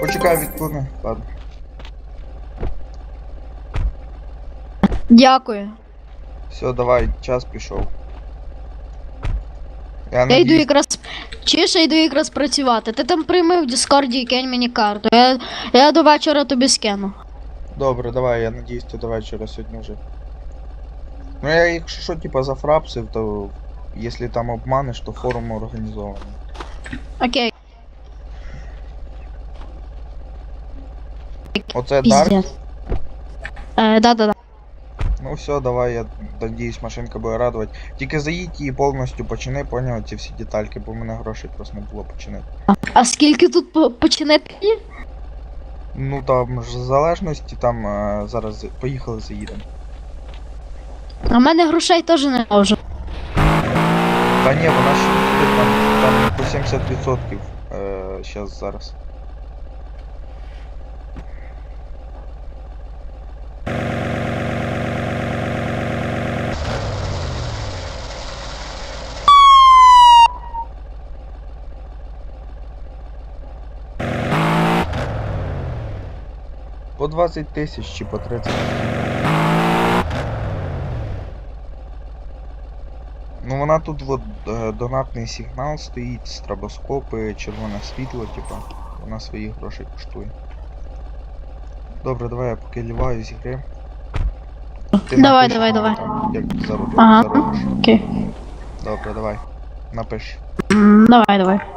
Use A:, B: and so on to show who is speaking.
A: Почекай, відклони. Ладно.
B: Дякую.
A: Все, давай, час пішов. Я,
B: Я йду якраз. Чи я йду якраз працювати? Ти там прийми в Діскорді і кинь мені карту. Я, я до вечора тобі скину.
A: Добре, давай, я надіюсь, ти до вечора сьогодні вже. Ну я якщо що, типа зафрапсив, то якщо там обманеш, то форум організований.
B: Окей,
A: Оце
B: піздець. Е, да-да-да.
A: Ну все, давай, я надіюсь, машинка буде радувати. Тільки заїдь і повністю почини, поняв ці всі детальки, бо в мене грошей просто не було починити.
B: А скільки тут по- починати?
A: Ну там ж в залежності, там е, зараз за- поїхали заїдемо.
B: А в мене грошей теж не можу.
A: Та ні, вона ще там, там по 70% е, зараз. По 20 тисяч чи по 30. Ну вона тут от е, донатний сигнал стоїть, стробоскопи, червоне світло, типа. Вона свої гроші коштує. Добре, давай я поки ліваю з ігри. Ти
B: Давай,
A: напиш
B: давай, давай.
A: там, Як ти зароб...
B: Ага.
A: заробиш.
B: Окей.
A: Добре, давай. Напиш.
B: Давай, давай.